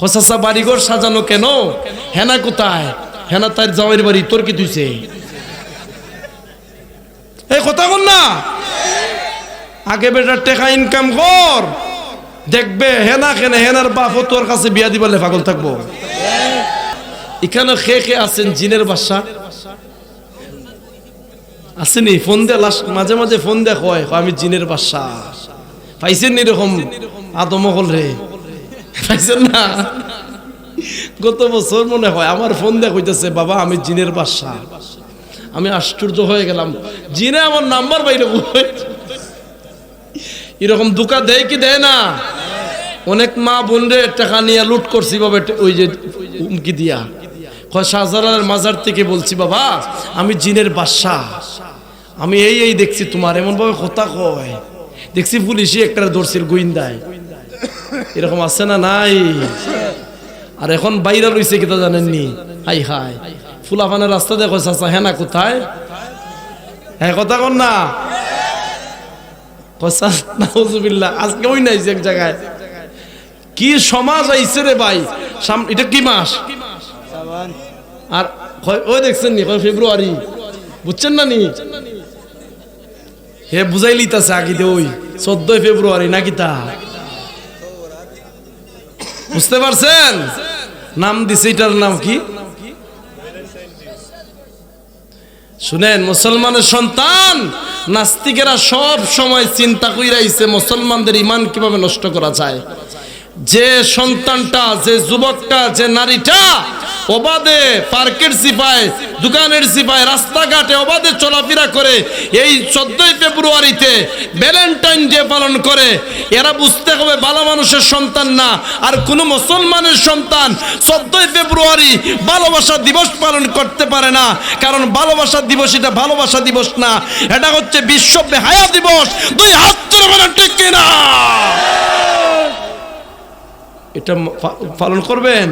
কসাসা বাড়িঘর সাজানো কেন? হেনা কোথায়? হেনা তার জামাইয়ের বাড়ি, তোর কি তুইছে? এই কথা বল না। আগে বেটার টেকা ইনকাম কর। দেখবে হেনা কেনে, হেনার বাপও তোর কাছে বিয়া দিবালে পাগল থাকব। এখানে খে খে আছেন জিনের বাসা? আসেনি, ফোন দে লাস্ট মাঝে মাঝে ফোন দে, কয় কয়, আমি জিনের বাসা। পাইছেন এরকম আদম হল রে? পাইছেন না? গত বছর মনে হয় আমার ফোন দে কইতেছে, বাবা, আমি জিনের বাসা আমি আশ্চর্য হয়ে গেলাম। জিনে আমার নাম্বার বাইরে এরকম দুকা দেয় কি দেয় না? অনেক মা বোনরে টাকা নিয়ে লুট করছি বাবা ওই যে উমকি দিয়া। শাহজালালের মাজার থেকে বলছি, বাবা, আমি জিনের বাদশা। আমি এই এই দেখছি তোমার। এমন ভাবে কথা কয়। দেখছি পুলিশই একটা ধরছিল গোয়েন্দায়। এরকম আছে না নাই? আর এখন বাইরে রইছে কিতা জানেননি? High high. ফুলাফানের রাস্তা দেখো চাচা হ্যাঁ না কোথায়? হ্যাঁ কথা কন না। আজকে ওই নাইছে এক জায়গায়। কি সমাজ আইছে রে ভাই? এটা কি মাস? আর ওই দেখছেন নি ফেব্রুয়ারি। বুঝছেন না নি? হে, বুঝাই লিতাছে আগে ওই, চোদ্দই ফেব্রুয়ারি নাকি তা বুঝতে পারছেন? নাম দিছে, এটার নাম কি? শুনেন, মুসলমানের সন্তান, নাস্তিকেরা সব সময় চিন্তা কইরাইছে মুসলমানদের ইমান কীভাবে নষ্ট করা যায়? যে সন্তানটা, যে যুবকটা, যে নারীটা অবাধে পার্কের সিপায় দোকানের সিপায় রাস্তাঘাটে অবাধে চলাফেরা করে এই চোদ্দই ফেব্রুয়ারিতে ভ্যালেন্টাইন ডে পালন করে। এরা বুঝতে হবে ভালো মানুষের সন্তান না আর কোন মুসলমানের সন্তান চোদ্দই ফেব্রুয়ারি ভালোবাসা দিবস পালন করতে পারে না কারণ ভালোবাসা দিবস এটা ভালোবাসা দিবস না এটা হচ্ছে বিশ্ব বেহায়া দিবস। দুই হাত তুলে বলেন ঠিক কিনা? এটা পালন করবেন?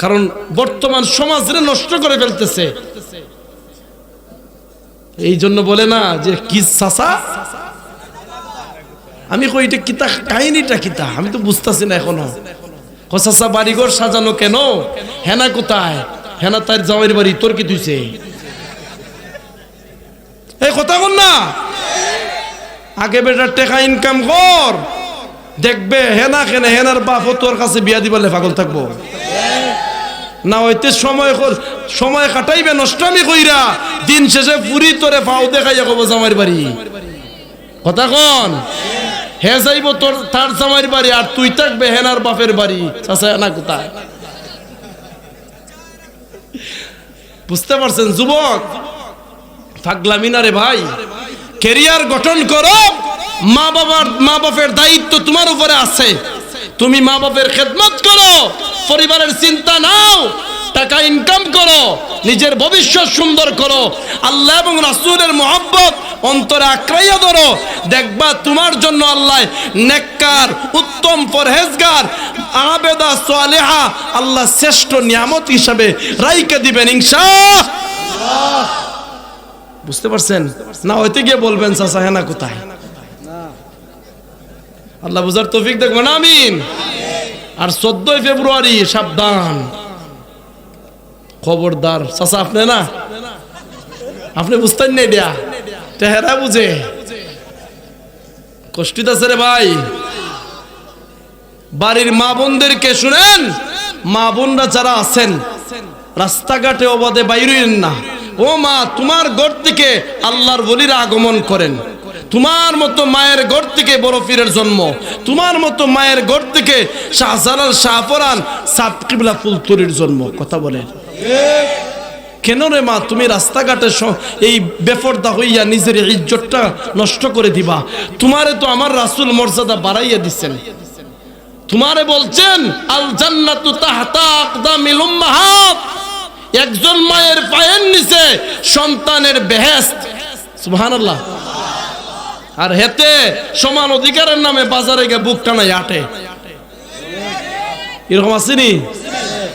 কারণ বর্তমান সমাজরে নষ্ট করে ফেলতেছে। এই জন্য বলে না যে, কি চাষা আমি কই, এটা কিতা কাহিনীটা কিতা আমি তো বুঝতেছি না এখনও। কসাসা বাড়িঘর সাজানো কেন? হেনা কোথায়? হেনা তার জামাইয়ের বাড়ি, তোর কি তুইছে? এই কথা বল না। আগে বেটার টাকা ইনকাম কর, দেখবে হেনা কেনে, হেনার বাপও তোর কাছে বিয়া দিবালে পাগল থাকব। না হইতে সময় সময় কাটাইবে, নষ্টামি কইরা, দিন শেষে পুরি তোরে পাও দেখাইয়া কব জামাইর বাড়ি। কথা কন? হে যাইব তোর, তার জামাইর বাড়ি, আর তুই থাকবে হেনার বাপের বাড়ি। চাচা, না কোথায়? বুঝতে পারছেন, যুবক? পাগলামি না রে ভাই। কেরিয়ার গঠন করো, মা বাবার, মা বাপের দায়িত্ব তোমার উপরে আছে। তুমি মা বাপের খেদমত করো পরিবারের চিন্তা নাও, টাকা ইনকাম করো, নিজের ভবিষ্যৎ সুন্দর করো। আল্লাহ এবং রাসূলের মহব্বত অন্তরে আক্রাইয়া ধরো। দেখবা তোমার জন্য আল্লাহ নেককার, উত্তম পরহেজগার, আবেদা সালেহা আল্লাহ শ্রেষ্ঠ নিয়ামত হিসাবে রাইকে দিবেন ইনশা বুঝতে পারছেন? না হইতে গিয়ে বলবেন, চাচা, হেনা কোথায়? আল্লাহ বুঝার তৌফিক দেখবেন আমিন। আর চোদ্দই ফেব্রুয়ারি, সাবধান। খবরদার। চাচা, আপনি না? আপনি বুঝতেন না দিয়া? টেহারা বুঝে। কষ্টিত আছে রে ভাই। বাড়ির মা বোনদেরকে শুনেন? মা বোনরা যারা আছেন, রাস্তাঘাটে অবাধে বাইরেন না। ও মা, তোমার ঘর থেকে আল্লাহর বলির আগমন করেন। তোমার মতো মায়ের ঘর থেকে বড় পীরের জন্ম। তোমার মতো মায়ের ঘর থেকে শাহজালাল শাহপরান সাবকিবলা ফুলতুরির জন্ম। কথা বলেন। কেন রে মা, তুমি রাস্তাঘাটে এই বেফরদা হইয়া নিজের ইজ্জতটা নষ্ট করে দিবা? তোমারে তো আমার রাসুল মর্যাদা বাড়াইয়া দিচ্ছেন তোমারে বলছেন, আল জান্নাতু তাহতা আকদামিল উম্মাহাত। একজন মায়ের পায়ের নিচে সন্তানের বেহেস্ত সুবহানাল্লাহ। আর হেতে সমান অধিকারের নামে বাজারে গিয়ে বুক টানাই আটে। এরকম আসেনি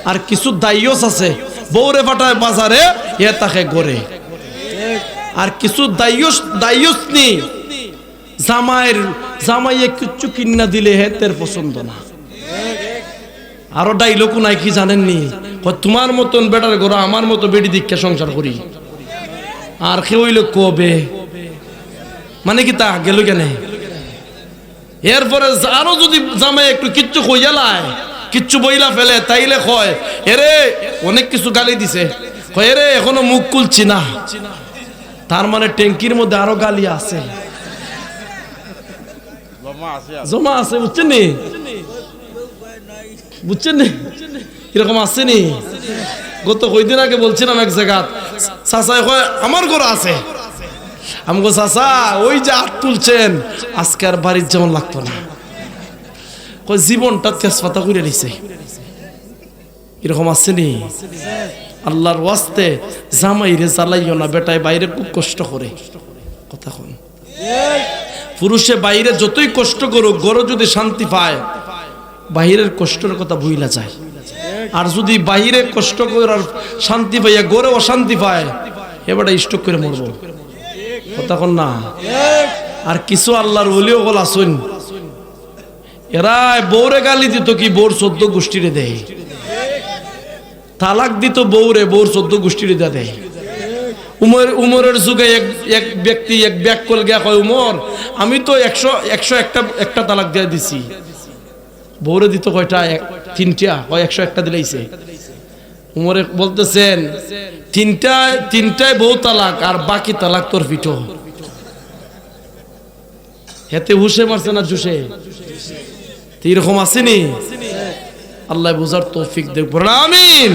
আর কিছু দায়স আছে বৌরে ফাটায় বাজারে, এ তাকে গড়ে। আর কিছু দায়স দায়স নি? জামাইয়ের, জামাইয়ে কিচ্ছু কিন্না দিলে হেতের পছন্দ না। আরও ডাইলগ নাই কি জানেননি তোমার মতন বেটার ঘর আমার মতো বেডি দীক্ষা সংসার করি। আর কেউ কবে? মানে কি তা? গেল কেনে? এরপরে আরও যদি জামাই একটু কিচ্ছু কইয়ালায় কিচ্ছু বইলা ফেলে তাইলে কয় এরে অনেক কিছু গালি দিছে। কয় এরে এখনও মুখ খুলছি না। তার মানে ট্যাঙ্কির মধ্যে আরও গালি আছে। জমা আছে বুঝছেন নি? বুঝছেন নি? এরকম আছে নি? গত কয়দিন আগে বলছিলাম এক জায়গা চাচাই কয় আমার ঘর আছে। আমি গো চাচা, ওই যে আট তুলছেন, আজকে আর বাড়ির যেমন লাগতো না। কয়, জীবনটা তেজপাতা করে নিছে। এরকম আছে নি? আল্লাহর ওয়াস্তে জামাই রে জ্বালাইও না, বেটায় বাইরে খুব কষ্ট করে। কথা কোন। পুরুষে বাইরে যতই কষ্ট করুক গরো যদি শান্তি পায়, বাহিরের কষ্টের কথা ভুইলা যায়। আর যদি বাহিরে কষ্ট করার শান্তি পাইয়া গড়ে অশান্তি পায়, এবারে স্টক করে মরব। কথা কোন না। আর কিছু আল্লাহর ওলিও গল আসুন এরা বৌরে গালি দিত কি বৌর চোদ্দ গোষ্ঠীরে দেয়। তালাক দিত বৌরে বৌর চোদ্দ গোষ্ঠীরে দেয়। উমর, উমরের যুগে এক এক ব্যক্তি এক ব্যাগ কল গিয়া কয়, উমর, আমি তো একশো একশো একটা একটা তালাক দিয়ে দিছি। বৌরে দিত কয়টা? তিনটা। কয়, একশো একটা দিলাইছে। উমরে বলতেছেন তিনটা তিনটায় বউ তালাক আর বাকি তালাক তোর পিঠো। হেতে হুসে মারছে না জুসে? এরকম আসেনি আল্লাহ বুঝার তৌফিক না আমিন।